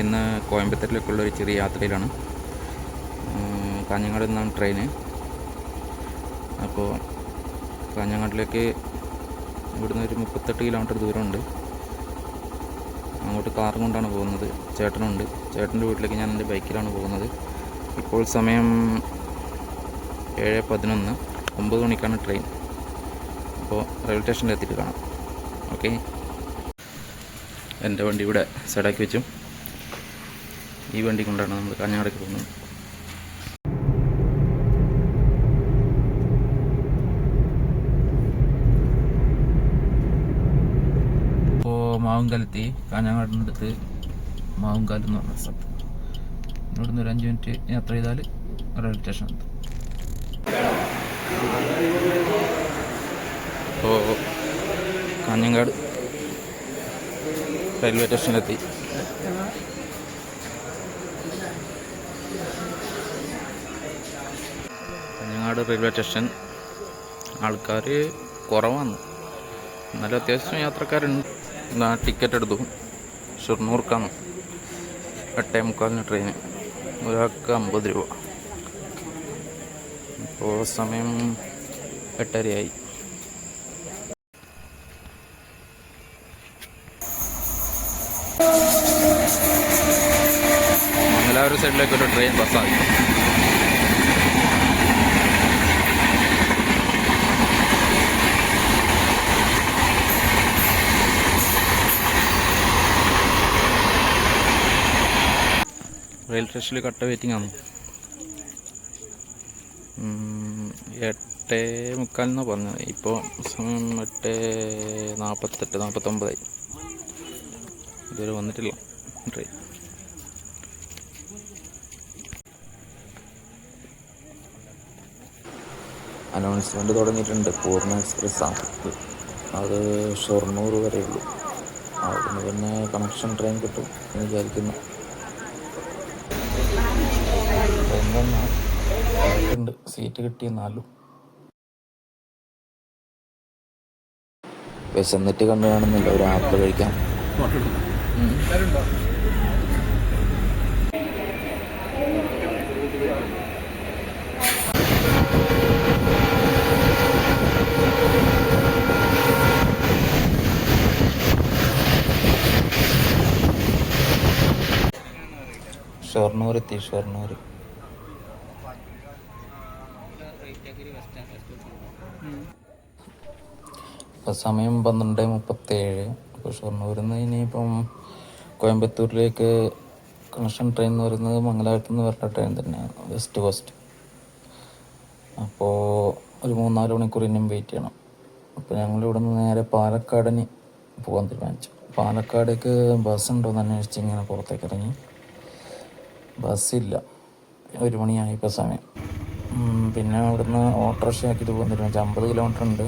ഇന്ന് കോയമ്പത്തൂരിലേക്കുള്ള ഒരു ചെറിയ യാത്രയിലാണ്. കാഞ്ഞങ്ങാട് നിന്നാണ് ട്രെയിന്. അപ്പോൾ കാഞ്ഞങ്ങാട്ടിലേക്ക് ഇവിടുന്ന് ഒരു മുപ്പത്തെട്ട് കിലോമീറ്റർ ദൂരമുണ്ട്. അങ്ങോട്ട് കാറും കൊണ്ടാണ് പോകുന്നത്. ചേട്ടനുണ്ട്. ചേട്ടന്റെ വീട്ടിലേക്ക് ഞാൻ എന്റെ ബൈക്കിലാണ് പോകുന്നത്. ഇപ്പോൾ സമയം ഏഴ് പതിനൊന്ന് ഒമ്പത് മണിക്കാണ് ട്രെയിൻ. അപ്പോൾ റെയിൽവേ സ്റ്റേഷനിൽ എത്തിയിട്ട് കാണാം. ഓക്കെ. എന്റെ വണ്ടി ഇവിടെ സൈഡാക്കി വെച്ചു. ഈ വണ്ടി കൊണ്ടാണ് നമ്മൾ കാഞ്ഞങ്ങാടേക്ക് പോകുന്നത്. ഇപ്പോൾ മാവുങ്കാലെത്തി കാഞ്ഞങ്ങാടിന്റെ മാവുംകാലം എന്ന് പറഞ്ഞ സ്ഥലത്ത്. ഇവിടുന്ന് ഒരു അഞ്ച് മിനിറ്റ് യാത്ര ചെയ്താൽ റെയിൽവേ സ്റ്റേഷൻ എത്തും. ഇപ്പോൾ കാഞ്ഞങ്ങാട് റെയിൽവേ സ്റ്റേഷനിലെത്തി. കാഞ്ഞങ്ങാട് റെയിൽവേ സ്റ്റേഷൻ ആൾക്കാർ കുറവാണ്. എന്നാലും അത്യാവശ്യം യാത്രക്കാരുണ്ട്. എന്നാ ടിക്കറ്റ് എടുത്തു. ഷൊർണൂർക്കാണ് എട്ടേ മുക്കാലിന് ട്രെയിന് ഒരാൾക്ക് അമ്പത് രൂപ. ഇപ്പോൾ സമയം എട്ടരയായി. മംഗലാപുരം സൈഡിലേക്ക് ഒരു ട്രെയിൻ ബസ്സായി റെയിൽ സ്റ്റേഷനിൽ കട്ട വെയിറ്റിംഗ് ആണ്. എട്ട് മുക്കാലെന്നാണ് പറഞ്ഞത്. ഇപ്പോൾ സമയം എട്ട് നാൽപ്പത്തെട്ട് നാൽപ്പത്തൊമ്പതായി ഇതുവരെ വന്നിട്ടില്ല. ട്രെയിൻ അനൗൺസ്മെന്റ് തുടങ്ങിയിട്ടുണ്ട്. പൂർണ എക്സ്പ്രസ് ആണ്. അത് ഷൊർണൂർ വരെയുള്ളൂ. അവിടുന്ന് പിന്നെ കണക്ഷൻ ട്രെയിൻ കിട്ടും എന്ന് വിചാരിക്കുന്നു ട്രെയിൻ വന്നാൽ ഉണ്ട് സീറ്റ് കിട്ടിയെന്നാലും വിശന്നിട്ട് കണ്ടു കാണുന്നില്ല ഒരു ആപ്പിൾ കഴിക്കാം ഉം. ഷൊർണൂർ എത്തി ഷൊർണൂർ ഇപ്പം സമയം പന്ത്രണ്ട് മുപ്പത്തേഴ്. ഇപ്പോൾ ഷൊർണൂരിൽ നിന്ന് ഇനിയിപ്പം കോയമ്പത്തൂരിലേക്ക് കണക്ഷൻ ട്രെയിൻ എന്ന് പറയുന്നത് മംഗലാപുരത്ത് നിന്ന് വരുന്ന ട്രെയിൻ തന്നെയാണ്. വെസ്റ്റ് കോസ്റ്റ് അപ്പോൾ ഒരു മൂന്നാൽ മണിക്കൂർ ഇനിയും വെയിറ്റ് ചെയ്യണം. അപ്പോൾ ഞങ്ങൾ ഇവിടെ നിന്ന് നേരെ പാലക്കാടിന് പോകാൻ തീരുമാനിച്ചു. പാലക്കാടേക്ക് ബസ് ഉണ്ടോ എന്ന് അന്വേഷിച്ച് ഇങ്ങനെ പുറത്തേക്ക് ഇറങ്ങി. ബസ്സില്ല ഒരു മണിയായി ഇപ്പോൾ സമയം. പിന്നെ അവിടുന്ന് ഓട്ടോറിക്ഷ ആക്കിയിട്ട് പോകാൻ തീരുമാനിച്ചു. അമ്പത് കിലോമീറ്റർ ഉണ്ട്.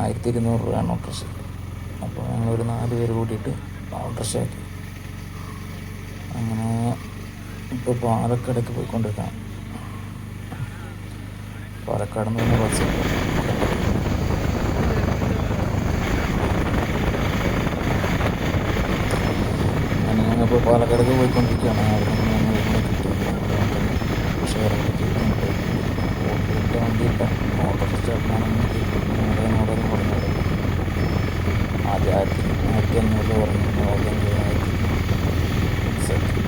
ആയിരത്തി ഇരുന്നൂറ് രൂപയാണ് ഓട്ടോറിക്ഷ. അപ്പോൾ ഞങ്ങളൊരു നാല് പേര് കൂട്ടിയിട്ട് ഓട്ടോറിക്ഷ ആക്കി അങ്ങനെ ഇപ്പോൾ പാലക്കാടേക്ക് പോയിക്കൊണ്ടിരിക്കണം. പാലക്കാട് നിന്ന് പറഞ്ഞ ബസ് അങ്ങനെ ഞങ്ങളിപ്പോൾ പാലക്കാടേക്ക് പോയിക്കൊണ്ടിരിക്കുകയാണ്. അവിടെ നിന്ന് ഞങ്ങൾ ഇവിടെ കിട്ടിയില്ല പക്ഷേ ഓട്ടോ വണ്ടിയില്ല ഓട്ടോറിക്ഷ ചേട്ടനാണെങ്കിൽ നൂറ് നൂറെന്ന് പറഞ്ഞത് ആദ്യം ആയിരത്തി ആയിരത്തി അഞ്ഞൂറ് പറഞ്ഞു ആദ്യം ആയിരത്തി സെറ്റ്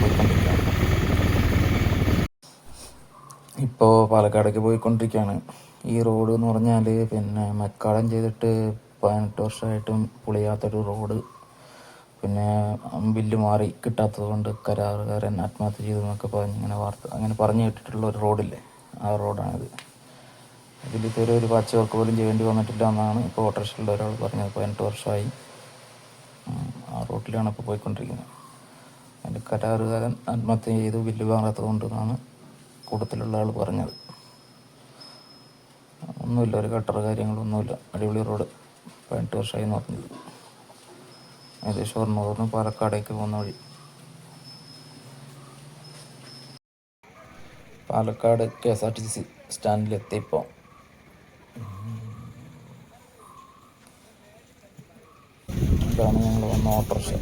പോയിക്കൊണ്ടിരിക്കുകയാണ് ഇപ്പോൾ പാലക്കാടേക്ക് പോയിക്കൊണ്ടിരിക്കുകയാണ് ഈ റോഡ് എന്ന് പറഞ്ഞാൽ പിന്നെ മക്കാളം ചെയ്തിട്ട് പതിനെട്ട് വർഷമായിട്ടും പൊളിയാത്തൊരു റോഡ്. പിന്നെ ബില്ല് മാറി കിട്ടാത്തത് കൊണ്ട് കരാറുകാരൻ ആത്മഹത്യ ചെയ്തു എന്നൊക്കെ പറഞ്ഞ് ഇങ്ങനെ വാർത്ത അങ്ങനെ പറഞ്ഞു കേട്ടിട്ടുള്ള ഒരു റോഡില്ലേ? ആ റോഡാണിത്. ഇതിൽ ഇതുവരെ ഒരു പാച്ച് വർക്ക് പോലും ചെയ്യേണ്ടി വന്നിട്ടില്ല എന്നാണ് ഇപ്പോൾ ഓട്ടോറിക്ഷയിലുള്ള ഒരാൾ പറഞ്ഞത്. പതിനെട്ട് വർഷമായി. ആ റോട്ടിലാണ് ഇപ്പോൾ പോയിക്കൊണ്ടിരിക്കുന്നത്. അതിന്റെ കരാറുകാരൻ ആത്മഹത്യ ചെയ്തു ബില്ല് വാങ്ങാത്തത് കൊണ്ടെന്നാണ് കൂട്ടത്തിലുള്ള ആൾ പറഞ്ഞത്. ഒന്നുമില്ല ഒരു കട്ടർ കാര്യങ്ങളൊന്നുമില്ല. അടിപൊളി റോഡ് പതിനെട്ട് വർഷമായി എന്ന് പറഞ്ഞത്. ഇത് ഷൊർണൂറിന് പാലക്കാടേക്ക് പോകുന്ന വഴി. Palakkad K S R T C സ്റ്റാൻഡിലെത്തി ഇപ്പോൾ ഇതാണ് ഞങ്ങൾ വന്ന ഓട്ടോറിക്ഷ.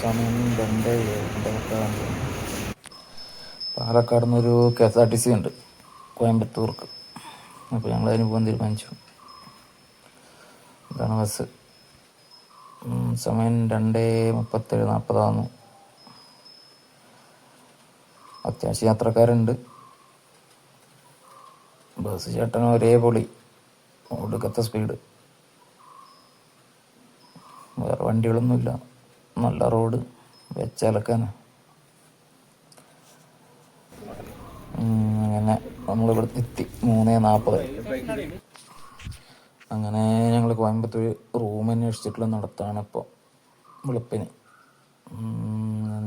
സമയം രണ്ട് പത്താം പാലക്കാട് നിന്നൊരു K S R T C ഉണ്ട് കോയമ്പത്തൂർക്ക്. അപ്പോൾ ഞങ്ങൾ അതിന് പോകാൻ തീരുമാനിച്ചു. ഇതാണ് ബസ്. സമയം രണ്ട് മുപ്പത്തേഴ് നാൽപ്പതാകുന്നു അത്യാവശ്യം യാത്രക്കാരുണ്ട്. ബസ് ചേട്ടൻ ഒരേ പൊളി ഒടുക്കത്തെ സ്പീഡ്. വേറെ വണ്ടികളൊന്നുമില്ല. നല്ല റോഡ് വെച്ചലക്കാന അങ്ങനെ നമ്മളിവിടെ എത്തി. മൂന്ന് നാൽപ്പത് അങ്ങനെ ഞങ്ങൾ കോയമ്പത്തൂർ റൂം അന്വേഷിച്ചിട്ടുള്ള നടത്താണ് ഇപ്പോൾ വെളുപ്പിന്.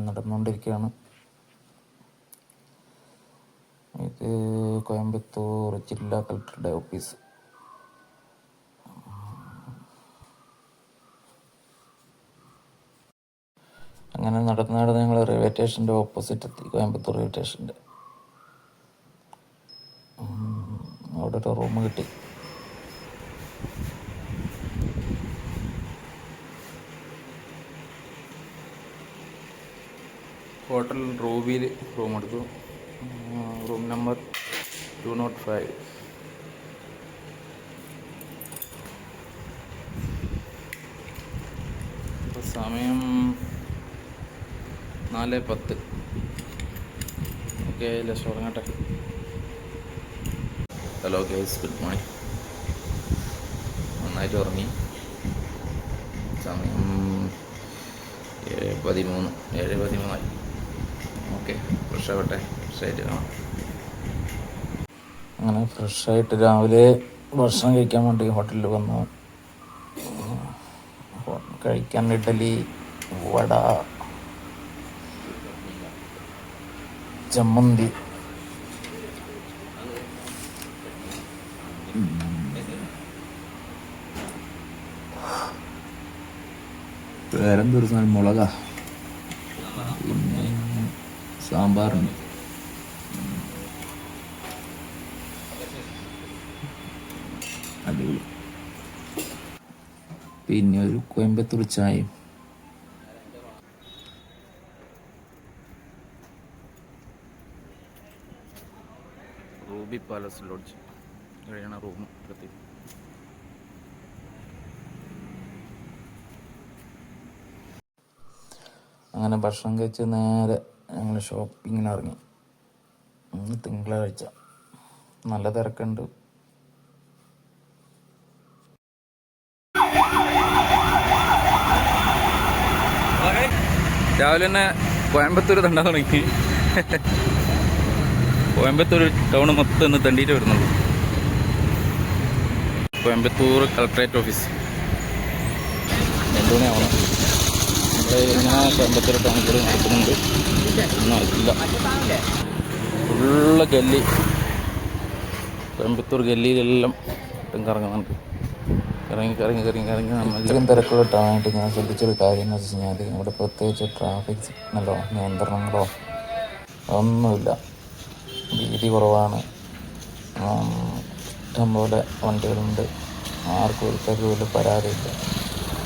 നടന്നുകൊണ്ടിരിക്കുകയാണ് ഇത് കോയമ്പത്തൂർ ജില്ലാ കളക്ടറുടെ ഓഫീസ്. അങ്ങനെ നടന്ന് നടന്ന് ഞങ്ങൾ റെയിൽവേ സ്റ്റേഷന്റെ ഓപ്പോസിറ്റ് എത്തി കോയമ്പത്തൂർ റെയിൽവേ സ്റ്റേഷന്റെ അവിടെ ഒരു റൂം കിട്ടി. ഹോട്ടൽ റൂബിയിൽ റൂം എടുത്തു. Room number two nought five. സമയം നാല് പത്ത്. ഓക്കെ ലക്ഷ ഉറങ്ങട്ടെ ഹലോ ഗേസ് ഗുഡ് മോർണിംഗ് നന്നായിട്ട് ഉറങ്ങി. സമയം ഏഴ് പതിമൂന്ന് ഏഴ് പതിമൂന്നായി. ഓക്കെ ഫ്രഷ് ആവട്ടെ ഫ്രഷായിട്ട് കാണാം. അങ്ങനെ ഫ്രഷായിട്ട് രാവിലെ ഭക്ഷണം കഴിക്കാൻ വേണ്ടി ഹോട്ടലിൽ വന്നു. കഴിക്കാൻ ഇഡലി വട ചമ്മന്തി. വേറെന്തൊരു സാധനം? മുളക. പിന്നെ സാമ്പാറുണ്ട്. അടിപൊളി. പിന്നെ ഒരു കോയമ്പത്തൂർ ചായയും. പാലസ് ലോഡ്ജ് കഴിയണ റൂം എടുത്തി. അങ്ങനെ ഭക്ഷണം കഴിച്ച് നേരെ ഞങ്ങൾ ഷോപ്പിങ്ങിന് ഇറങ്ങി. ഇന്ന് തിങ്കളാഴ്ച. നല്ല തിരക്കുണ്ട്. രാവിലെ തന്നെ കോയമ്പത്തൂർ തണ്ടാൻ തുടങ്ങി. കോയമ്പത്തൂർ ടൗൺ മൊത്തം ഇന്ന് തണ്ടിയിട്ട് വരുന്നുള്ളൂ. കോയമ്പത്തൂർ കളക്ട്രേറ്റ് ഓഫീസ് രണ്ടു മണിയാവണം നമ്മൾ ഇങ്ങനെ കോയമ്പത്തൂർ ടൗണിൽ കൂടി നടക്കുന്നുണ്ട്. ഒന്നും ആയിട്ടില്ല ഫുള്ള് ഗല്ലി. കോയമ്പത്തൂർ ഗല്ലിയിലെല്ലാം ഇട്ടും കറങ്ങുന്നുണ്ട്. കറങ്ങി കറങ്ങി കറങ്ങി കറങ്ങി നമ്മൾ ഇത്രയും തിരക്കുകൾ കിട്ടാനായിട്ട് ഞാൻ ശ്രദ്ധിച്ചൊരു കാര്യം എന്ന് വെച്ച് കഴിഞ്ഞാൽ ഇവിടെ പ്രത്യേകിച്ച് ട്രാഫിക് സിഗ്നലോ നിയന്ത്രണങ്ങളോ ഒന്നുമില്ല. വീതി കുറവാണ്. ഇഷ്ടംപോലെ വണ്ടികളുണ്ട്. ആർക്കും ഒരു വലിയ പരാതിയില്ല.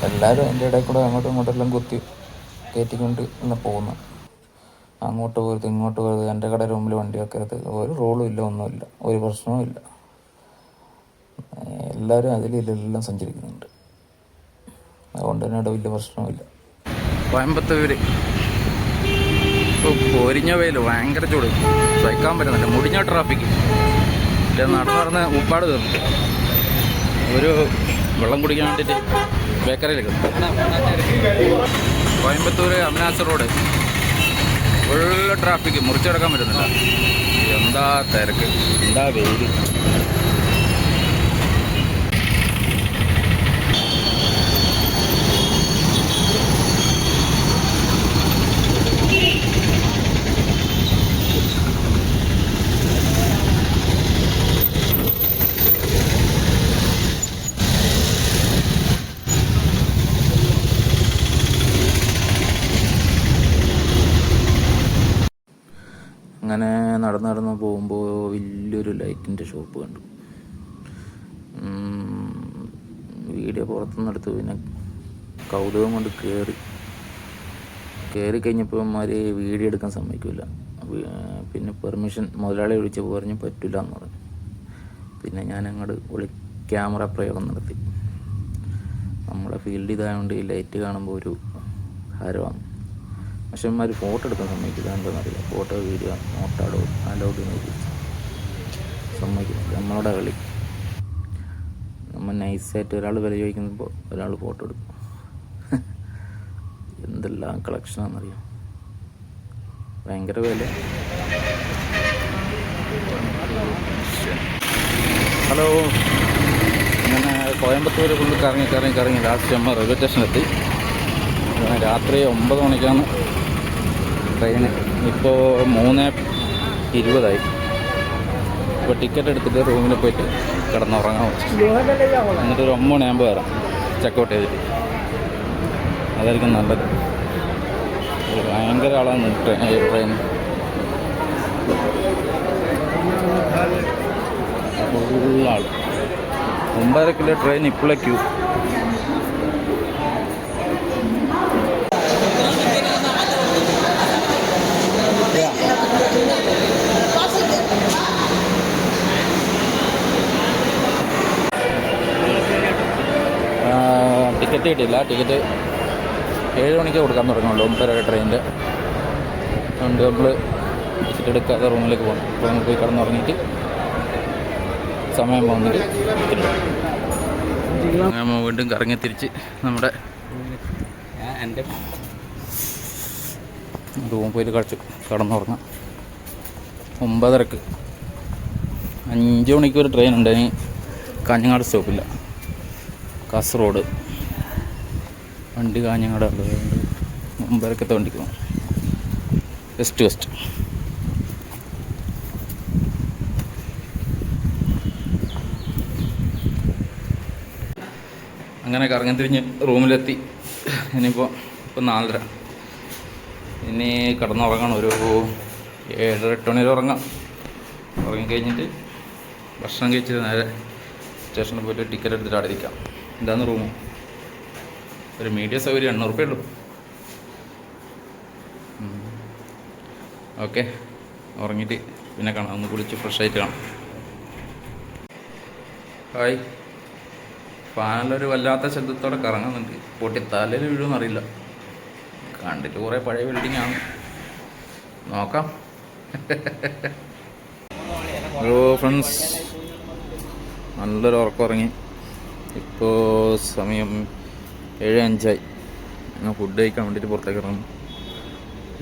എല്ലാവരും അതിന്റെ ഇടയിൽ കൂടെ അങ്ങോട്ടും ഇങ്ങോട്ടെല്ലാം കുത്തി കയറ്റിക്കൊണ്ട് ഇങ്ങനെ പോകുന്നു. അങ്ങോട്ട് പോരുത് ഇങ്ങോട്ട് പോരുത് എന്റെ കടയുടെ മുമ്പിൽ വണ്ടി വെക്കരുത്. ഒരു റോളും ഇല്ല ഒന്നുമില്ല. ഒരു പ്രശ്നവും ഇല്ല. എല്ലാവരും അതിലെല്ലാം സഞ്ചരിക്കുന്നുണ്ട്. അതുകൊണ്ട് തന്നെ ഇവിടെ വലിയ പ്രശ്നവുമില്ല കോയമ്പത്തൂര്. പൊരിഞ്ഞ വെയിൽ ഭയങ്കര ചൂട്. സഹിക്കാൻ പറ്റുന്നില്ല. മുടിഞ്ഞ ട്രാഫിക് ഇല്ല നടന്ന് ഉപ്പാട് തീർന്നു. ഒരു വെള്ളം കുടിക്കാൻ വേണ്ടിയിട്ട് ബേക്കറിയിലേക്ക്. കോയമ്പത്തൂര് അമിനാസ് റോഡ്. ഫുള്ള് ട്രാഫിക് മുറിച്ചെടുക്കാൻ പറ്റുന്നില്ല. എന്താ തിരക്ക്? എന്താ വെയിൽ അങ്ങനെ നടന്ന് നടന്ന് പോകുമ്പോൾ വലിയൊരു ലൈറ്റിന്റെ ഷോപ്പ് കണ്ടു. വീഡിയോ പുറത്തുനിന്ന് എടുത്തു. പിന്നെ കൗതുകം കൊണ്ട് കയറി കയറി കഴിഞ്ഞപ്പോൾ ഇവന്മാർ വീഡിയോ എടുക്കാൻ സമ്മതിക്കില്ല പിന്നെ പെർമിഷൻ മുതലാളി വിളിച്ചപ്പോൾ പറഞ്ഞു പറ്റില്ല എന്ന് പറഞ്ഞു. പിന്നെ ഞാൻ അങ്ങോട്ട് ഒളി ക്യാമറ പ്രയോഗം നടത്തി. നമ്മുടെ ഫീൽഡ് ഇതായതുകൊണ്ട് ഈ ലൈറ്റ് കാണുമ്പോൾ ഒരു ഹരമാണ് പക്ഷെ ഇവന്മാർ ഫോട്ടോ എടുക്കാൻ സമ്മതിക്കില്ല. എന്താണെന്നറിയില്ല ഫോട്ടോ വീഡിയോ നോട്ടാടോ അലൗഡ് എന്ന് നമ്മളുടെ കളി. നമ്മൾ നൈസായിട്ട് ഒരാൾ വില ചോദിക്കുമ്പോൾ ഒരാൾ ഫോട്ടോ എടുക്കും. എന്തെല്ലാം കളക്ഷനാണെന്നറിയാം ഭയങ്കര വില. ഹലോ. അങ്ങനെ കോയമ്പത്തൂർ ഫുള്ള് കറങ്ങി കറങ്ങി കറങ്ങി ലാസ്റ്റ് നമ്മൾ റെയിൽവേ സ്റ്റേഷനിലെത്തി രാത്രി ഒമ്പത് മണിക്കാണ് ട്രെയിന് ഇപ്പോൾ മൂന്ന് ഇരുപതായി. ഇപ്പോൾ ടിക്കറ്റ് എടുത്തിട്ട് റൂമിൽ പോയിട്ട് കിടന്നുറങ്ങാൻ എന്നിട്ട് ഒരു ഒമ്പത് മണിയാകുമ്പോൾ വരാം. ചെക്കൗട്ട് ചെയ്തിട്ട്. അതായിരിക്കും നല്ലത്. ഭയങ്കര ആളാണ് ട്രെയിൻ. ട്രെയിൻ ഫുള്ളാൾ ഒമ്പതരക്കിലെ ട്രെയിൻ ഇപ്പോഴേ ക്യൂ? കിട്ടിയില്ല ടിക്കറ്റ് ഏഴ് മണിക്ക് കൊടുക്കാൻ തുടങ്ങുള്ളൂ ഒമ്പതര ട്രെയിനിന്റെ അതുകൊണ്ട് നമ്മൾ ടിക്കറ്റ് എടുക്കാതെ റൂമിലേക്ക് പോകണം റൂമിൽ പോയി കിടന്നുറങ്ങിയിട്ട് സമയം വന്നിട്ട് നമ്മൾ വീണ്ടും കറങ്ങി തിരിച്ച് നമ്മുടെ എന്റെ റൂം പോയി കളിച്ചു കിടന്നുറങ്ങാം. ഒമ്പതരക്ക്. അഞ്ച് മണിക്ക് ഒരു ട്രെയിൻ ഉണ്ട്. കഞ്ഞങ്ങാട് കാഞ്ഞങ്ങാട് സ്റ്റോപ്പില്ല കാസർഗോഡ്. വണ്ടി കാഞ്ഞങ്ങാട് ഉള്ളതുകൊണ്ട് മുമ്പരക്കത്തെ വണ്ടിക്ക് പോകും വെസ്റ്റ് വെസ്റ്റ് അങ്ങനെ കറങ്ങി തിരിഞ്ഞ് റൂമിലെത്തി. ഇനിയിപ്പോൾ ഇപ്പോൾ നാലര. ഇനി കിടന്നുറങ്ങണം. ഒരു ഏഴര എട്ട് മണി വരെ ഉറങ്ങാം. ഉറങ്ങിക്കഴിഞ്ഞിട്ട് ഭക്ഷണം കഴിച്ചിട്ട് നേരെ സ്റ്റേഷനിൽ പോയിട്ട് ടിക്കറ്റ് എടുത്തിട്ട് അവിടെ ഇരിക്കാം. ഇതാണ് റൂം ഒരു മീഡിയ സൗകര്യം എണ്ണൂറ് റുപ്യ ഉള്ളൂ ഓക്കെ. ഉറങ്ങിയിട്ട് പിന്നെ കാണാം. ഒന്ന് കുളിച്ച് ഫ്രഷ് ആയിട്ട് കാണാം. ഹായ്. ഫാനിലൊരു വല്ലാത്ത ശബ്ദത്തോടെ കറങ്ങുന്നുണ്ട് പൊട്ടി തലയിൽ വീഴുമെന്നറിയില്ല കണ്ടിട്ട് കുറേ പഴയ ബിൽഡിംഗ് ആണ്. നോക്കാം. ഹലോ ഫ്രണ്ട്സ് നല്ലൊരു ഉറക്കം ഉറങ്ങി. ഇപ്പോൾ സമയം ഏഴ് അഞ്ചായി. ഞാൻ ഫുഡ് കഴിക്കാൻ വേണ്ടിയിട്ട് പുറത്തേക്ക് ഇറങ്ങും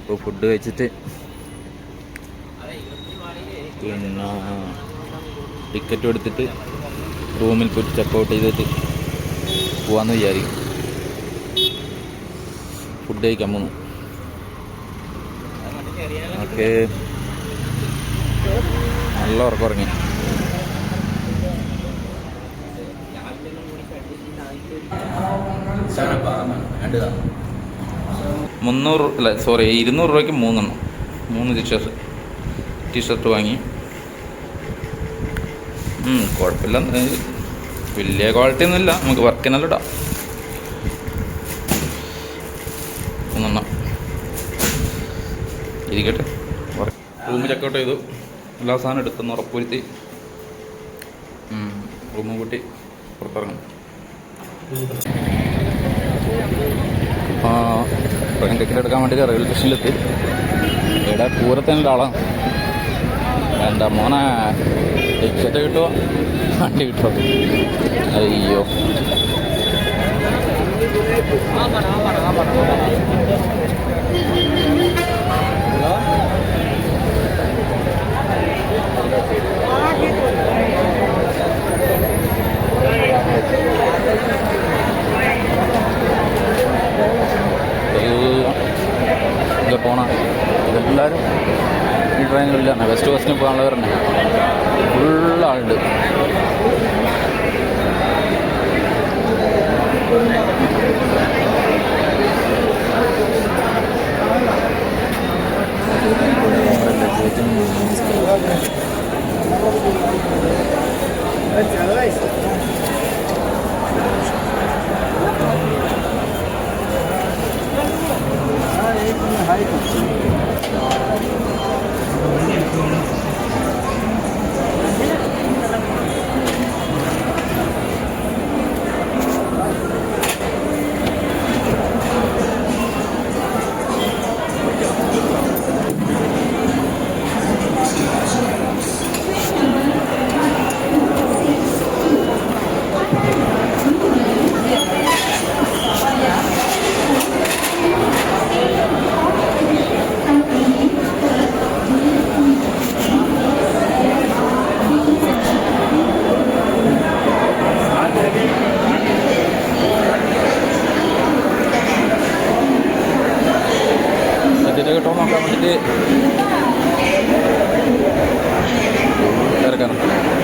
ഇപ്പോൾ ഫുഡ് കഴിച്ചിട്ട് പിന്നെ ടിക്കറ്റ് എടുത്തിട്ട് റൂമിൽ പോയിട്ട് ചെക്കൗട്ട് ചെയ്തിട്ട് പോവാന്ന് വിചാരിക്കും ഫുഡ് കഴിക്കാൻ പോന്നു. ഓക്കെ നല്ല ഉറക്കം ഉറങ്ങി. മുന്നൂറ് അല്ല സോറി ഇരുന്നൂറ് രൂപയ്ക്ക് മൂന്നെണ്ണം. മൂന്ന് ടീഷർട്ട് ടീഷർട്ട് വാങ്ങി. കുഴപ്പമില്ല. വലിയ ക്വാളിറ്റി ഒന്നുമില്ല. നമുക്ക് വർക്കിനെല്ലാം ഇടാം. മൂന്നെണ്ണം. ഇരിക്കട്ടെ. റൂം ചെക്കൗട്ട് ചെയ്തു. എല്ലാ സാധനം എടുത്തെന്ന് ഉറപ്പുവരുത്തി. റൂം കൂട്ടി പുറത്തിറങ്ങും ആ ട്രെയിൻ ടിക്കറ്റ് എടുക്കാൻ വേണ്ടി റെയിൽവേ സ്റ്റേഷനിലെത്തി ഇവിടെ പൂരത്തിന്റെ ആളാണ് എന്താ മോനെ ടിക്കറ്റ് കിട്ടുമോ വണ്ടി കിട്ടുമോ അയ്യോ. ഇത് പോണ ഇതെല്ലാവരും ഈ ട്രെയിനിലാണ് വെസ്റ്റ് കോസ്റ്റിന് പോകാനുള്ളവർ തന്നെ ഫുൾ ആളുണ്ട് That's. 还有一种，എടുക്കാൻ വേണ്ടിയിട്ട്? തിരക്കാണ്.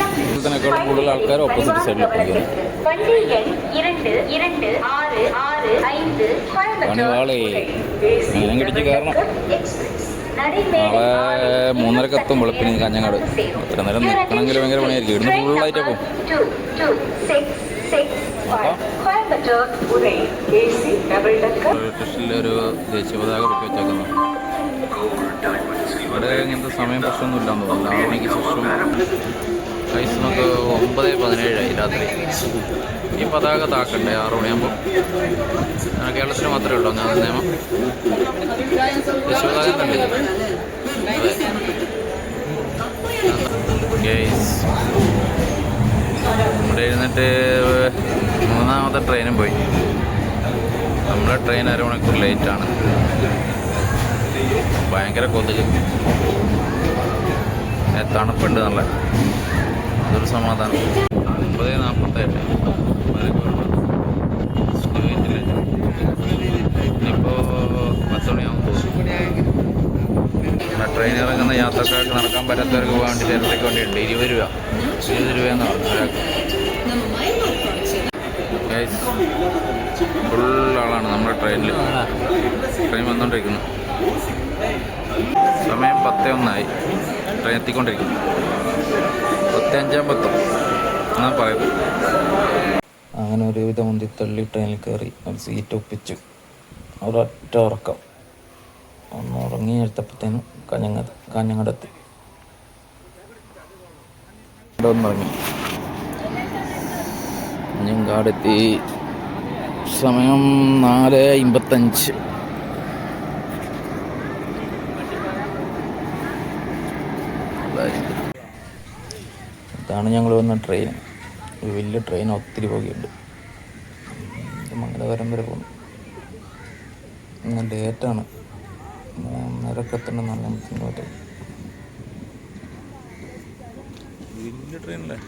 സ്ഥലത്തിനേക്കാളും കൂടുതൽ ആൾക്കാർ ഓപ്പോസിറ്റ് സൈഡിൽ പോകുന്നു മീനം കടിച്ച് കാരണം നാളെ മൂന്നരക്ക് എത്തും വെളുപ്പിന് കാഞ്ഞങ്ങാട്. അത്ര നേരം നിൽക്കണമെങ്കിൽ ഭയങ്കര പണിയായിരിക്കും. ഇവിടുന്ന് ഫുള്ളായിട്ട് പോകും. ഒരു ദേശീയ പതാക പൊക്കി വെച്ചേക്കുന്നു. ഇവിടെ ഇങ്ങനത്തെ സമയം പ്രശ്നമൊന്നുമില്ലാന്ന് തോന്നുന്നു. ആ മണിക്ക് ശേഷം ഐസ് നമുക്ക് ഒമ്പത് പതിനേഴായി രാത്രി. ഈ പതാക താക്കണ്ടേ? ആറ് മണിയാകുമ്പോൾ അങ്ങനെ കേരളത്തിൽ മാത്രമേ ഉള്ളൂ അങ്ങനെ നിയമം. ദേശീയ പതാക ഇവിടെ ഇരുന്നിട്ട് മൂന്നാമത്തെ ട്രെയിനും പോയി. നമ്മുടെ ട്രെയിൻ അരമണിക്കൂർ ലേറ്റാണ്. ഭയങ്കര കൊതുക്. തണുപ്പുണ്ട് നല്ല. അതൊരു സമാധാനം. ഒമ്പത് നാൽപ്പത്തേട്ട് ട്രെയിൻ ഇറങ്ങുന്ന യാത്രക്കാർക്ക് നടക്കാൻ പറ്റാത്തവർക്ക് വേണ്ടി നേരത്തേക്ക് വേണ്ടിയുണ്ട്. ഇരുപത് രൂപ. ഇരുപത് രൂപയെന്ന് പറഞ്ഞു ഫുൾ ആളാണ് നമ്മുടെ ട്രെയിനിൽ ട്രെയിൻ വന്നുകൊണ്ടിരിക്കുന്നു സമയം പത്തേ ഒന്നായി. ട്രെയിൻ എത്തിക്കൊണ്ടിരിക്കുന്നു. പത്ത് പത്തും. എന്നാ പറയുന്നത്? അങ്ങനെ ഒരുവിധം മുന്തി തള്ളി ട്രെയിനിൽ കയറി ഒരു സീറ്റ് ഒപ്പിച്ചു. ഒരൊറ്റ ഉറക്കം. ഒന്ന് ഉറങ്ങി എടുത്തപ്പോഴത്തേനും കാഞ്ഞങ്ങാട് കാഞ്ഞങ്ങാടെത്തി. ഇവിടെ ഒന്ന് ഇറങ്ങി കാഞ്ഞങ്ങാടെത്തി സമയം നാല് അമ്പത്തഞ്ച്. ഇതാണ് ഞങ്ങൾ വന്ന ട്രെയിൻ ഒരു വലിയ ട്രെയിൻ ഒത്തിരി പോകുന്നുണ്ട് മംഗലപുരം വരെ പോകുന്നു ഇന്ന് ലേറ്റാണ് മൂന്നരക്ക് എത്തണം നല്ല ബുദ്ധിമുട്ട് വലിയ ട്രെയിനല്ലേ